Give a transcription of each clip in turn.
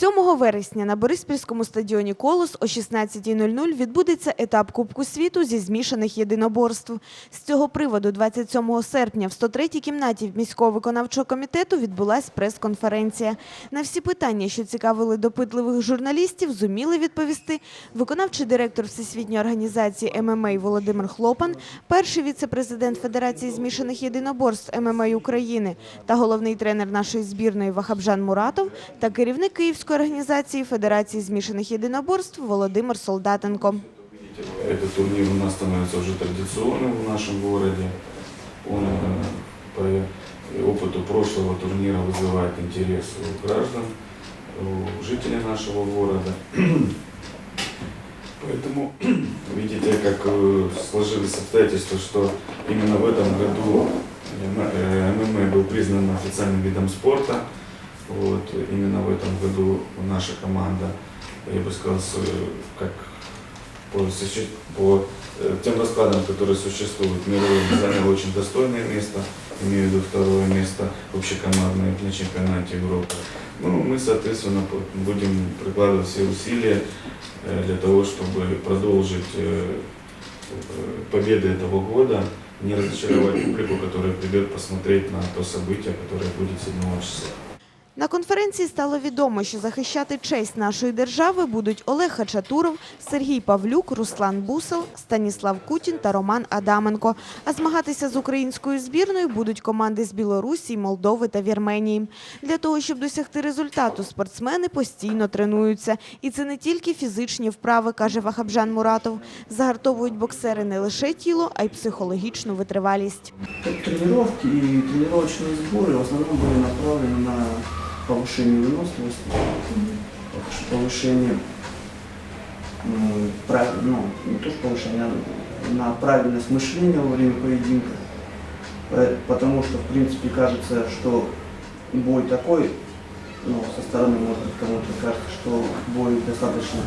7 вересня на Бориспільському стадіоні «Колос» о 16.00 відбудеться етап Кубку світу зі змішаних єдиноборств. З цього приводу 27 серпня в 103-й кімнаті міського виконавчого комітету відбулась прес-конференція. На всі питання, що цікавили допитливих журналістів, зуміли відповісти виконавчий директор Всесвітньої організації ММА Володимир Хлопан, перший віце-президент Федерації змішаних єдиноборств ММА України та головний тренер нашої збірної Вахабжан Муратов та керівник Київської організації Федерації змішаних єдиноборств Володимир Солдатенко. Этот турнир у нас становится уже традиционным в нашем городе. Он э, по опыту прошлого турнира вызывает интерес у граждан, у жителей нашего города. Поэтому видите, как э, сложились обстоятельства, что именно в этом году э, ММА был признан официальным видом спорта. Вот, именно в этом году наша команда, я бы сказал, как по, по э, тем раскладам, которые существуют, мировым занял очень достойное место, имею в виду второе место общекомандное на чемпионате Европы. Ну, мы, соответственно, будем прикладывать все усилия э, для того, чтобы продолжить э, победы этого года, не разочаровать публику, которая придет посмотреть на то событие, которое будет 7 числа. На конференції стало відомо, що захищати честь нашої держави будуть Олег Хачатуров, Сергій Павлюк, Руслан Бусел, Станіслав Кутін та Роман Адаменко. А змагатися з українською збірною будуть команди з Білорусі, Молдови та Вірменії. Для того, щоб досягти результату, спортсмени постійно тренуються. І це не тільки фізичні вправи, каже Вахабжан Муратов. Загартовують боксери не лише тіло, а й психологічну витривалість. Тут тренировки и тренировочные сборы в основном были направлены на повышение выносливости, повышение, м, прав- ну, не то что повышение, а на правильность мышления во время поединка. Э, Потому что, в принципе, кажется, что бой такой, ну, со стороны, может быть, кому-то кажется, что бой достаточно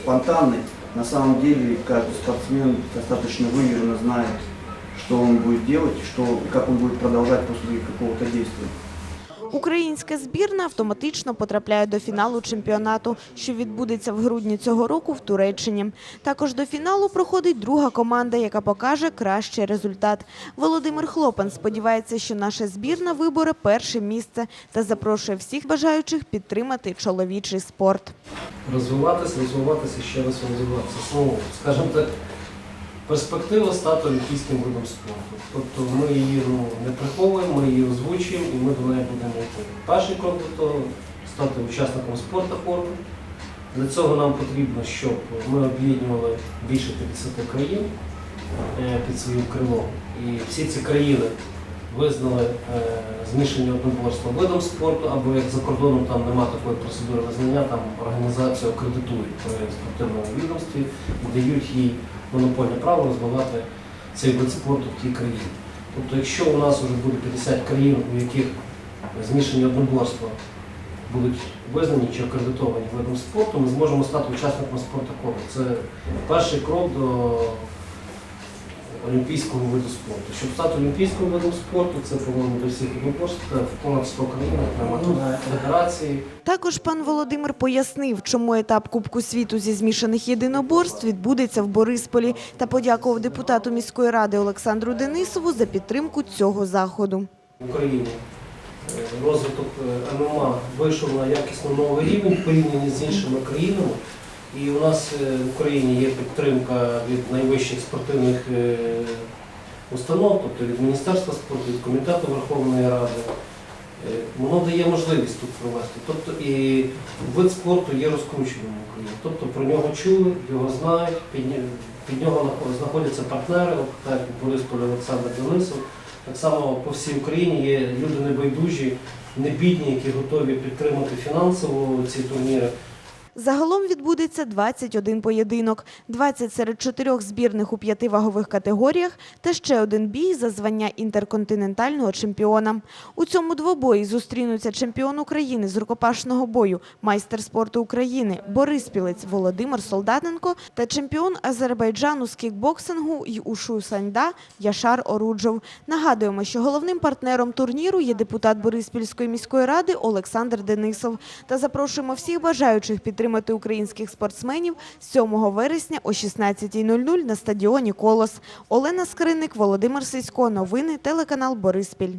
спонтанный. На самом деле, каждый спортсмен достаточно выверенно знает, что он будет делать, что, как он будет продолжать после какого-то действия. Українська збірна автоматично потрапляє до фіналу чемпіонату, що відбудеться в грудні цього року в Туреччині. Також до фіналу проходить друга команда, яка покаже кращий результат. Володимир Хлопан сподівається, що наша збірна виборе перше місце та запрошує всіх бажаючих підтримати чоловічий спорт. розвиватися, розвиватися, ще раз розвиватися. Ну, скажімо так, перспектива стати олімпійським видом спорту. Тобто ми її ну, не приховуємо, ми її озвучуємо і ми до неї будемо йти. Перший крок до того стати учасником спорту форму. Для цього нам потрібно, щоб ми об'єднували більше 50 країн е, під своїм крилом. І всі ці країни визнали е, змішання одноборства видом спорту, або як за кордоном там немає такої процедури визнання, там організацію акредитують при спортивному відомстві дають їй монопольне право розвивати цей вид спорту в тій країні. Тобто, якщо у нас вже буде 50 країн, у яких змішані одноборства будуть визнані чи акредитовані видом спорту, ми зможемо стати учасником спорту кола. Це перший крок до олімпійського виду спорту. Щоб стати олімпійським видом спорту, це повинно до всіх одноборств в понад 100 країнах приймати федерації. Також пан Володимир пояснив, чому етап Кубку світу зі змішаних єдиноборств відбудеться в Борисполі та подякував депутату міської ради Олександру Денисову за підтримку цього заходу. в Україні е, розвиток е, ММА вийшов на якісно новий рівень порівняно з іншими країнами. І у нас е, в Україні є підтримка від найвищих спортивних е, установ, тобто від Міністерства спорту, від Комітету Верховної Ради. Е, Воно дає можливість тут провести. Тобто і вид спорту є розкрученим в Україні. Тобто про нього чули, його знають, під, нього знаходяться партнери, так як Борисполь Олександр Денисов. Так само по всій Україні є люди небайдужі, не бідні, які готові підтримати фінансово ці турніри. Загалом відбудеться 21 поєдинок, 20 серед чотирьох збірних у п'яти вагових категоріях та ще один бій за звання інтерконтинентального чемпіона. У цьому двобої зустрінуться чемпіон України з рукопашного бою, майстер спорту України Бориспілець Володимир Солдатенко та чемпіон Азербайджану з кікбоксингу й ушу Саньда Яшар Оруджов. Нагадуємо, що головним партнером турніру є депутат Бориспільської міської ради Олександр Денисов. Та запрошуємо всіх бажаючих підтримати українських спортсменів 7 вересня о 16.00 на стадіоні Колос. Олена Скриник, Володимир Сисько. Новини телеканал Бориспіль.